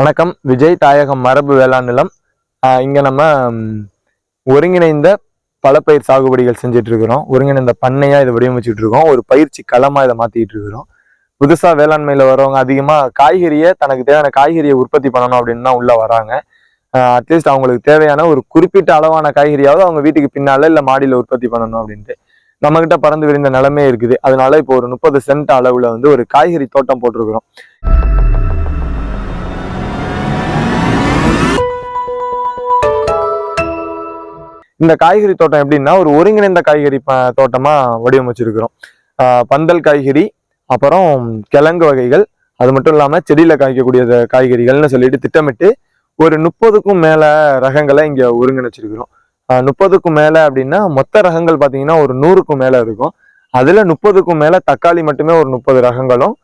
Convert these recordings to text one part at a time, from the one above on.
வணக்கம். விஜய் தாயகம் மரபு வேளாண் நிலம். ஆஹ் இங்க நம்ம ஒருங்கிணைந்த ஒருங்கிணைந்த பயிர் சாகுபடிகள் செஞ்சுட்டு இருக்கிறோம் ஒருங்கிணைந்த பண்ணையா இதை வடிவமைச்சுட்டு இருக்கோம் ஒரு பயிற்சி களமா இதை மாத்திட்டு இருக்கிறோம் புதுசாக வேளாண்மையில வரவங்க அதிகமா காய்கறியை தனக்கு தேவையான காய்கறியை உற்பத்தி பண்ணணும் அப்படின்னு தான் உள்ளே வராங்க. அட்லீஸ்ட் அவங்களுக்கு தேவையான ஒரு குறிப்பிட்ட அளவான காய்கறியாவது அவங்க வீட்டுக்கு பின்னால இல்லை மாடியில் உற்பத்தி பண்ணணும் அப்படின்ட்டு நம்மகிட்ட பறந்து விரிந்த நிலமே இருக்குது. அதனால இப்போ ஒரு முப்பது சென்ட் அளவுல வந்து ஒரு காய்கறி தோட்டம் போட்டிருக்கிறோம். இந்த காய்கறி தோட்டம் எப்படின்னா ஒரு ஒருங்கிணைந்த காய்கறி தோட்டமாக தோட்டமா வடிவமைச்சிருக்கிறோம். பந்தல் காய்கறி அப்புறம் கிழங்கு வகைகள் அது மட்டும் இல்லாமல் செடியில் காய்க்கக்கூடிய காய்கறிகள்னு சொல்லிட்டு திட்டமிட்டு ஒரு முப்பதுக்கும் மேலே ரகங்களை இங்கே ஒருங்கிணைச்சிருக்கிறோம். முப்பதுக்கும் மேலே அப்படின்னா மொத்த ரகங்கள் பார்த்தீங்கன்னா ஒரு நூறுக்கும் மேலே இருக்கும். அதில் முப்பதுக்கும் மேலே தக்காளி மட்டுமே ஒரு முப்பது ரகங்களும்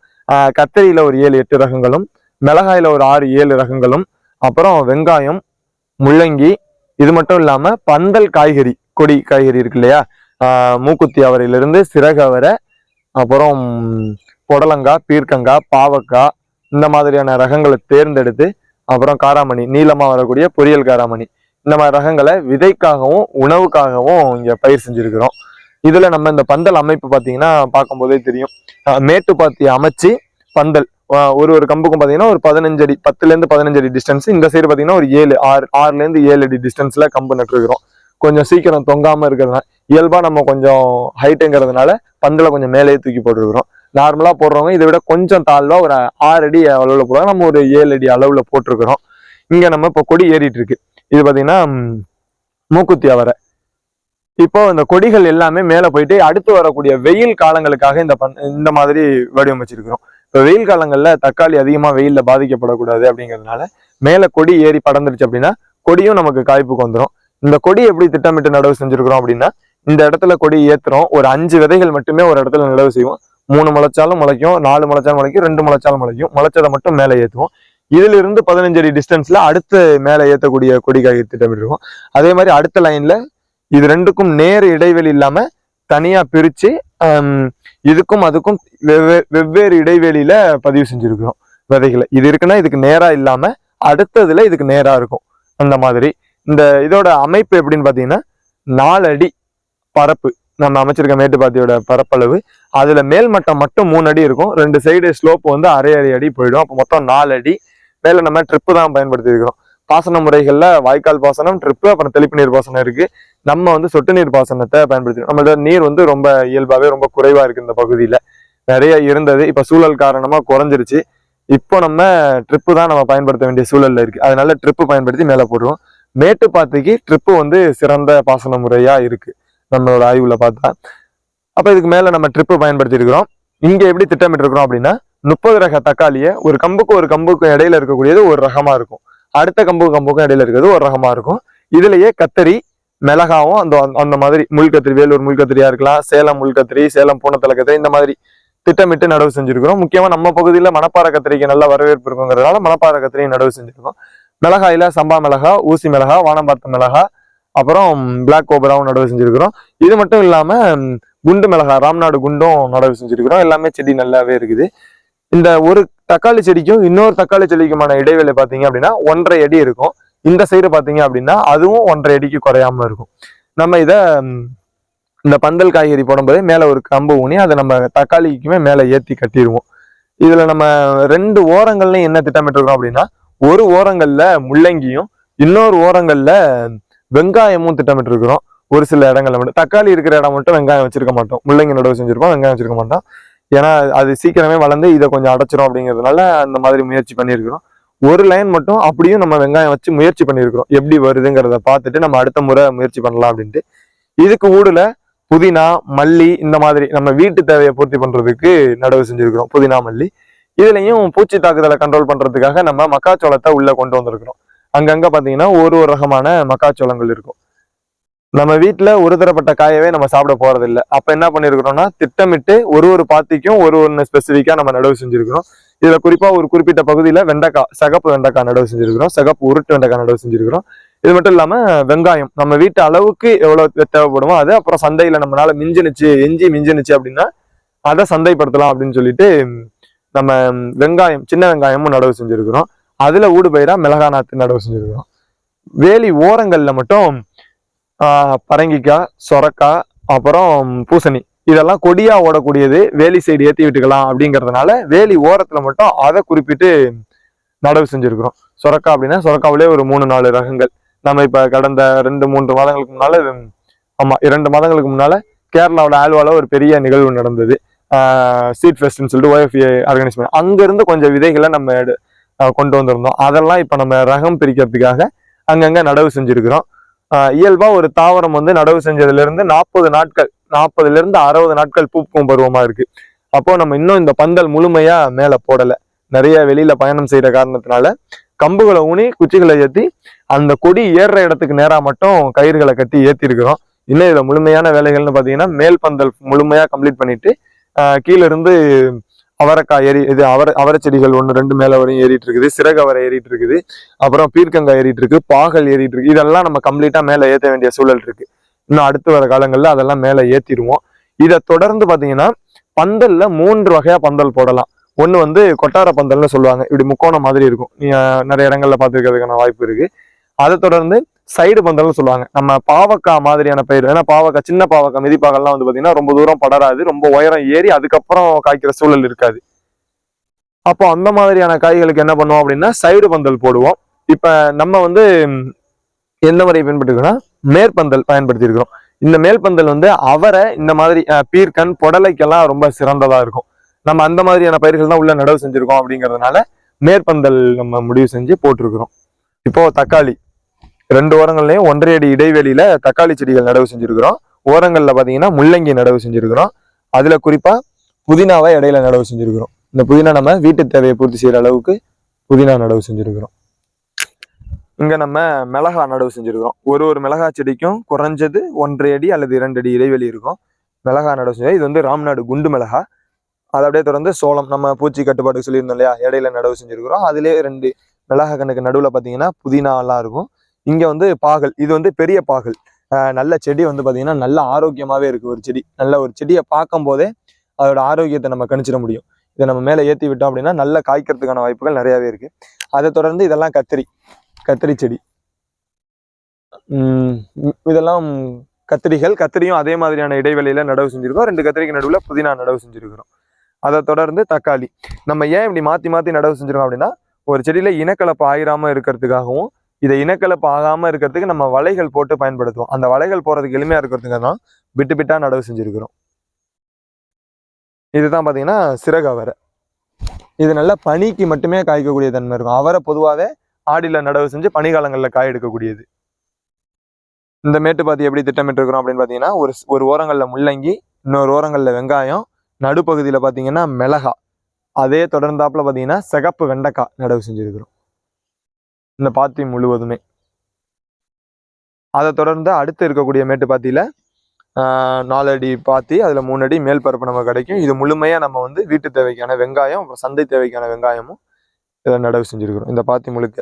கத்தரியில் ஒரு ஏழு எட்டு ரகங்களும் மிளகாயில் ஒரு ஆறு ஏழு ரகங்களும் அப்புறம் வெங்காயம் முள்ளங்கி இது மட்டும் இல்லாம பந்தல் காய்கறி கொடி காய்கறி இருக்கு இல்லையா? மூக்குத்தி அவரையிலிருந்து சிறகு அவரை அப்புறம் புடலங்காய் பீர்க்கங்காய் பாவக்காய் இந்த மாதிரியான ரகங்களை தேர்ந்தெடுத்து அப்புறம் காராமணி நீளமாக வரக்கூடிய பொரியல் காராமணி இந்த மாதிரி ரகங்களை விதைக்காகவும் உணவுக்காகவும் இங்கே பயிர் செஞ்சிருக்கிறோம். இதில் நம்ம இந்த பந்தல் அமைப்பு பார்த்தீங்கன்னா பார்க்கும்போதே தெரியும். மேட்டுப்பாத்தி அமைச்சு பந்தல் ஒரு ஒரு கம்புக்கும் பாத்தீங்கன்னா ஒரு பதினஞ்சு அடி பத்துல இருந்து பதினஞ்சு அடி டிஸ்டன்ஸ் இந்த சைடு பாத்தீங்கன்னா ஒரு ஏழு ஆறு ஆறுல இருந்து ஏழு அடி டிஸ்டன்ஸ்ல கம்பு நட்டுருக்கிறோம். கொஞ்சம் சீக்கிரம் தொங்காம இருக்கிறதுனால இயல்பா நம்ம கொஞ்சம் ஹைட்டுங்கிறதுனால பந்தலை கொஞ்சம் மேலேயே தூக்கி போட்டுருக்கிறோம். நார்மலாக போடுறவங்க இதை விட கொஞ்சம் தாழ்வாக ஒரு ஆறு அடி அளவில் போடுவாங்க. நம்ம ஒரு ஏழு அடி அளவில் போட்டிருக்கிறோம். இங்கே நம்ம இப்போ கொடி ஏறிட்டு இருக்கு. இது பார்த்தீங்கன்னா மூக்குத்தி அவரை. இப்போ இந்த கொடிகள் எல்லாமே மேலே போயிட்டு அடுத்து வரக்கூடிய வெயில் காலங்களுக்காக இந்த பண் இந்த மாதிரி வடிவமைச்சிருக்கிறோம். இப்போ வெயில் காலங்களில் தக்காளி அதிகமாக வெயிலில் பாதிக்கப்படக்கூடாது அப்படிங்கிறதுனால மேலே கொடி ஏறி படர்ந்துருச்சு அப்படின்னா கொடியும் நமக்கு காய்ப்புக்கு வந்துடும் இந்த கொடி எப்படி திட்டமிட்டு நடவு செஞ்சுருக்குறோம் அப்படின்னா இந்த இடத்துல கொடி ஏற்றுறோம் ஒரு அஞ்சு விதைகள் மட்டுமே ஒரு இடத்துல நடவு செய்வோம். மூணு முளைச்சாலும் முளைக்கும் நாலு முளைச்சாலும் முளைக்கும் ரெண்டு முளைச்சாலும் முளைக்கும். முளைச்சதை மட்டும் மேலே ஏற்றுவோம் இதுல இருந்து பதினஞ்சு அடி டிஸ்டன்ஸ்ல அடுத்து மேலே ஏற்றக்கூடிய கொடி காய் திட்டமிட்டிருக்கோம். அதே மாதிரி அடுத்த லைன்ல இது ரெண்டுக்கும் நேர் இடைவெளி இல்லாம தனியா பிரிச்சு இதுக்கும் அதுக்கும் வெவ்வே வெவ்வேறு இடைவெளியில பதிவு செஞ்சுருக்குறோம் விதைகளை. இது இருக்குன்னா இதுக்கு நேரா இல்லாம அடுத்ததுல இதுக்கு நேரா இருக்கும். அந்த மாதிரி. இந்த இதோட அமைப்பு எப்படின்னு பார்த்தீங்கன்னா நாலு அடி பரப்பு. நம்ம அமைச்சிருக்க மேட்டுப்பாத்தியோட பரப்பளவு. அதுல மேல் மட்டம் மட்டும் மூணு அடி இருக்கும். ரெண்டு சைடு ஸ்லோப் வந்து அரை அரை அடி போயிடும். அப்போ மொத்தம் நாலு அடி. மேல நம்ம ட்ரிப்பு தான் பயன்படுத்தி இருக்கிறோம் பாசன முறைகளில் வாய்க்கால் பாசனம் ட்ரிப்பு அப்புறம் தெளிப்பு நீர் பாசனம் இருக்குது நம்ம வந்து சொட்டு நீர் பாசனத்தை பயன்படுத்தி நம்மளோட நீர் வந்து ரொம்ப இயல்பாகவே ரொம்ப குறைவாக இருக்குது இந்த பகுதியில். நிறைய இருந்தது. இப்போ சூழல் காரணமாக குறைஞ்சிருச்சு. இப்போ நம்ம ட்ரிப்பு தான் நம்ம பயன்படுத்த வேண்டிய சூழலில் இருக்குது அதனால ட்ரிப்பு பயன்படுத்தி மேலே போடுறோம். மேட்டுப்பாத்திக்கு ட்ரிப்பு வந்து சிறந்த பாசன முறையாக இருக்குது நம்மளோட ஆய்வில் பார்த்தா. அப்போ இதுக்கு மேலே நம்ம ட்ரிப்பு பயன்படுத்தியிருக்கிறோம் இங்கே எப்படி திட்டமிட்டு இருக்கிறோம் அப்படின்னா முப்பது ரக தக்காளியை ஒரு கம்புக்கு ஒரு கம்புக்கு இடையில இருக்கக்கூடியது ஒரு ரகமாக இருக்கும். அடுத்த கம்பு கம்புக்கும் இடையில இருக்கிறது ஒரு ரகமா இருக்கும். இதுலயே கத்தரி மிளகாவும் அந்த அந்த மாதிரி முள்கத்திரி வேலூர் முள்கத்திரியா இருக்கலாம் சேலம் முள்கத்திரி சேலம் பூனத்தலை கத்திரி இந்த மாதிரி திட்டமிட்டு நடவு செஞ்சிருக்கிறோம். முக்கியமா நம்ம பகுதியில மணப்பாறை கத்திரிக்கு நல்ல வரவேற்பு இருக்குங்கிறதுனால மணப்பாறை கத்திரியும் நடவு செஞ்சிருக்கோம். மிளகாயில சம்பா மிளகா ஊசி மிளகா வானம்பாத்த மிளகா அப்புறம் பிளாக் கோபராவும் நடவு செஞ்சிருக்கிறோம். இது மட்டும் இல்லாமல் குண்டு மிளகா ராம்நாடு குண்டும் நடவு செஞ்சிருக்கிறோம். எல்லாமே செடி நல்லாவே இருக்குது. இந்த ஒரு தக்காளி செடிக்கும் இன்னொரு தக்காளி செடிக்குமான இடைவெளி பார்த்தீங்க அப்படின்னா ஒன்றரை அடி இருக்கும். இந்த சைடு பார்த்தீங்க அப்படின்னா அதுவும் ஒன்றரை அடிக்கு குறையாம இருக்கும். நம்ம இதை இந்த பந்தல் காய்கறி போடும்போது மேலே ஒரு கம்பு ஊனி அதை நம்ம தக்காளிக்குமே மேலே ஏற்றி கட்டிடுவோம். இதில் நம்ம ரெண்டு ஓரங்கள்லையும் என்ன திட்டமிட்டிருக்கோம் அப்படின்னா ஒரு ஓரங்களில் முள்ளங்கியும் இன்னொரு ஓரங்களில் வெங்காயமும் திட்டமிட்டிருக்கிறோம். ஒரு சில இடங்கள்ல மட்டும். தக்காளி இருக்கிற இடம் மட்டும் வெங்காயம் வச்சிருக்க மாட்டோம். முள்ளங்கி நடவு செஞ்சிருப்போம் வெங்காயம் வச்சிருக்க மாட்டோம். ஏன்னா அது சீக்கிரமே வளர்ந்து இதை கொஞ்சம் அடைச்சிரும் அப்படிங்கிறதுனால அந்த மாதிரி முயற்சி பண்ணியிருக்கிறோம். ஒரு லைன் மட்டும் அப்படியும் நம்ம வெங்காயம் வச்சு முயற்சி பண்ணியிருக்கிறோம். எப்படி வருதுங்கிறத பார்த்துட்டு நம்ம அடுத்த முறை முயற்சி பண்ணலாம் அப்படின்ட்டு. இதுக்கு ஊடுல புதினா மல்லி இந்த மாதிரி நம்ம வீட்டு தேவையை பூர்த்தி பண்றதுக்கு நடவு செஞ்சிருக்கிறோம். புதினா மல்லி. இதுலயும் பூச்சி தாக்குதலை கண்ட்ரோல் பண்றதுக்காக நம்ம மக்காச்சோளத்தை உள்ள கொண்டு வந்திருக்கிறோம். அங்கங்க பாத்தீங்கன்னா ஒரு ஒரு ரகமான மக்காச்சோளங்கள் இருக்கும். நம்ம வீட்டில் ஒரு தரப்பட்ட காயவே நம்ம சாப்பிட போகிறதில்ல அப்போ என்ன பண்ணியிருக்கிறோம்னா திட்டமிட்டு ஒரு ஒரு பாத்திக்கும் ஒரு ஒன்று ஸ்பெசிஃபிக்காக நம்ம நடவு செஞ்சுருக்கிறோம். இதில் குறிப்பாக ஒரு குறிப்பிட்ட பகுதியில் வெண்டைக்காய் சிகப்பு வெண்டைக்காய் நடவு செஞ்சிருக்கிறோம். சிகப்பு உருட்டு வெண்டைக்காய் நடவு செஞ்சிருக்கிறோம். இது மட்டும் இல்லாமல் வெங்காயம். நம்ம வீட்டு அளவுக்கு எவ்வளோ தேவைப்படுமோ அது அப்புறம் சந்தையில் நம்மளால மிஞ்சினுச்சு எஞ்சி மிஞ்சினுச்சு அப்படின்னா அதை சந்தைப்படுத்தலாம் அப்படின்னு சொல்லிட்டு நம்ம வெங்காயம் சின்ன வெங்காயமும் நடவு செஞ்சுருக்கிறோம். அதில் ஊடுபயிராக மிளகா நாற்று நடவு செஞ்சுருக்கிறோம். வேலி ஓரங்களில் மட்டும் பரங்கிக்காய் சொரக்காய் அப்புறம் பூசணி. இதெல்லாம் கொடியா ஓடக்கூடியது வேலி சைடு ஏற்றி விட்டுக்கலாம் அப்படிங்கிறதுனால வேலி ஓரத்தில் மட்டும் அதை குறிப்பிட்டு நடவு செஞ்சுருக்குறோம். சொரக்காய் அப்படின்னா சொரக்காவிலே ஒரு மூணு நாலு ரகங்கள். நம்ம இப்போ கடந்த ரெண்டு மூன்று மாதங்களுக்கு முன்னால் ஆமாம் இரண்டு மாதங்களுக்கு முன்னால் கேரளாவோட ஆல்வாவில் ஒரு பெரிய நிகழ்வு நடந்தது. சீட் ஃபெஸ்ட்னு சொல்லிட்டு OFA ஆர்கனைஸ் பண்ணி அங்கேருந்து கொஞ்சம் விதைகளை நம்ம எடு- கொண்டு வந்திருந்தோம். அதெல்லாம் இப்போ நம்ம ரகம் பிரிக்கிறதுக்காக அங்கங்கே நடவு செஞ்சுருக்குறோம். இயல்பா ஒரு தாவரம் வந்து நடவு செஞ்சதுல இருந்து நாற்பது நாட்கள் நாற்பதுல இருந்து அறுபது நாட்கள் பூக்கும் பருவமா இருக்கு. அப்போ நம்ம இன்னும் இந்த பந்தல் முழுமையா மேல போடல. நிறைய வெளியில பயணம் செய்யற காரணத்தினால கம்புகளை ஊனி குச்சிகளை ஏற்றி அந்த கொடி ஏறுற இடத்துக்கு நேராக மட்டும் கயிறுகளை கட்டி ஏற்றிருக்கிறோம் இன்னும் இதில் முழுமையான வேலைகள்னு பார்த்தீங்கன்னா மேல் பந்தல் முழுமையாக கம்ப்ளீட் பண்ணிட்டு கீழே இருந்து அவரைக்காய் ஏறி இது அவரை அவரை செடிகள் ஒன்று ரெண்டு மேலே வரையும் ஏறிட்டு இருக்குது அவரை ஏறிட்டு இருக்குது அப்புறம் பீர்க்கங்காய் ஏறிட்டு இருக்கு பாகல் ஏறிட்டு இருக்கு இதெல்லாம் நம்ம கம்ப்ளீட்டா மேலே ஏற்ற வேண்டிய சூழல் இருக்கு. இன்னும் அடுத்து வர காலங்களில் அதெல்லாம் மேலே ஏற்றிடுவோம் இதை தொடர்ந்து பார்த்தீங்கன்னா பந்தல்ல மூன்று வகையா பந்தல் போடலாம். ஒன்று வந்து கொட்டார பந்தல்னு சொல்லுவாங்க. இப்படி முக்கோணம் மாதிரி இருக்கும். நிறைய இடங்கள்ல பார்த்துருக்கிறதுக்கான வாய்ப்பு இருக்கு. அதை தொடர்ந்து சைடு பந்தல்னு சொல்லுவாங்க. நம்ம பாவக்காய் மாதிரியான பயிர். ஏன்னா பாவக்காய் சின்ன பாவக்காய் மிதிப்பாகல்லாம் வந்து பார்த்தீங்கன்னா ரொம்ப தூரம் படராது. ரொம்ப உயரம் ஏறி அதுக்கப்புறம் காய்க்கிற சூழல் இருக்காது. அப்போ அந்த மாதிரியான காய்களுக்கு என்ன பண்ணுவோம் அப்படின்னா சைடு பந்தல் போடுவோம். இப்போ நம்ம வந்து எந்த முறையை பயன்படுத்திருக்கோம்னா மேற்பந்தல் பயன்படுத்தியிருக்கிறோம். இந்த மேல்பந்தல் வந்து அவரை இந்த மாதிரி பீர்க்கன் புடலைக்கெல்லாம் ரொம்ப சிறந்ததாக இருக்கும். நம்ம அந்த மாதிரியான பயிர்கள் தான் உள்ள நடவு செஞ்சுருக்கோம் அப்படிங்கிறதுனால மேற்பந்தல் நம்ம முடிவு செஞ்சு போட்டிருக்கிறோம். இப்போ தக்காளி. ரெண்டு ஓரங்கள்லையும் ஒன்றரை அடி இடைவெளியில தக்காளி செடிகள் நடவு செஞ்சிருக்கிறோம். ஓரங்கள்ல பார்த்தீங்கன்னா முள்ளங்கி நடவு செஞ்சிருக்கிறோம். அதில் குறிப்பாக புதினாவை இடையில நடவு செஞ்சிருக்கிறோம். இந்த புதினா நம்ம வீட்டு தேவையை பூர்த்தி செய்கிற அளவுக்கு புதினா நடவு செஞ்சுருக்கிறோம். இங்கே நம்ம மிளகா நடவு செஞ்சிருக்கிறோம். ஒரு ஒரு மிளகா செடிக்கும் குறைஞ்சது ஒன்றரை அடி அல்லது இரண்டு அடி இடைவெளி இருக்கும். மிளகா நடவு செஞ்சு இது வந்து ராம்நாடு குண்டு மிளகா. அதை அப்படியே தொடர்ந்து சோளம் நம்ம பூச்சி கட்டுப்பாடு சொல்லியிருந்தோம் இல்லையா இடையில நடவு செஞ்சுருக்கிறோம். அதுலேயே ரெண்டு மிளகா கண்ணுக்கு நடுவில் பார்த்தீங்கன்னா புதினாலாம் இருக்கும். இங்க வந்து பாகல் இது வந்து பெரிய பாகல். ஆஹ் நல்ல செடி வந்து பார்த்தீங்கன்னா நல்ல ஆரோக்கியமாவே இருக்கு ஒரு செடி. நல்ல ஒரு செடியை பார்க்கும் போதே அதோட ஆரோக்கியத்தை நம்ம கணிச்சிட முடியும். இதை நம்ம மேலே ஏற்றி விட்டோம் அப்படின்னா நல்ல காய்க்கிறதுக்கான வாய்ப்புகள் நிறையாவே இருக்கு. அதை தொடர்ந்து இதெல்லாம் கத்திரி கத்திரி செடி. உம் இதெல்லாம் கத்திரிகள் கத்திரியும் அதே மாதிரியான இடைவெளியில நடவு செஞ்சுருக்கோம். ரெண்டு கத்திரிக்கு நடுவில் புதினா நடவு செஞ்சிருக்கிறோம். அதை தொடர்ந்து தக்காளி. நம்ம ஏன் இப்படி மாத்தி மாத்தி நடவு செஞ்சிருக்கோம் அப்படின்னா ஒரு செடியில இனக்கலப்பு ஆயிராம இருக்கிறதுக்காகவும் இதை இனக்கலப்பு ஆகாமல் இருக்கிறதுக்கு நம்ம வலைகள் போட்டு பயன்படுத்துவோம். அந்த வலைகள் போகிறதுக்கு எளிமையாக இருக்கிறதுக்கு தான் விட்டு பிட்டாக நடவு செஞ்சுருக்கிறோம். இதுதான் பார்த்தீங்கன்னா சிறகு அவரை. இது நல்லா பனிக்கு மட்டுமே காய்க்கக்கூடிய தன்மை இருக்கும். அவரை பொதுவாகவே ஆடியில் நடவு செஞ்சு பனிக்காலங்களில் காய் எடுக்கக்கூடியது. இந்த மேட்டுப்பாத்தி எப்படி திட்டமிட்டுருக்கிறோம் அப்படின்னு பார்த்தீங்கன்னா ஒரு ஒரு ஓரங்களில் முள்ளங்கி இன்னொரு ஓரங்களில் வெங்காயம் நடுப்பகுதியில் பார்த்தீங்கன்னா மிளகா. அதே தொடர்ந்தாப்பில் பார்த்தீங்கன்னா சிகப்பு வெண்டைக்காய் நடவு செஞ்சுருக்கிறோம். இந்த பாத்தி முழுவதுமே. அதை தொடர்ந்து அடுத்து இருக்கக்கூடிய மேட்டு பாத்தியில் நாலு அடி பாத்தி அதில் மூணு அடி மேல் பரப்பு நமக்கு கிடைக்கும். இது முழுமையாக நம்ம வந்து வீட்டு தேவைக்கான வெங்காயம் அப்புறம் சந்தை தேவைக்கான வெங்காயமும் இதில் நடவு செஞ்சுருக்கிறோம். இந்த பாத்தி முழுக்க.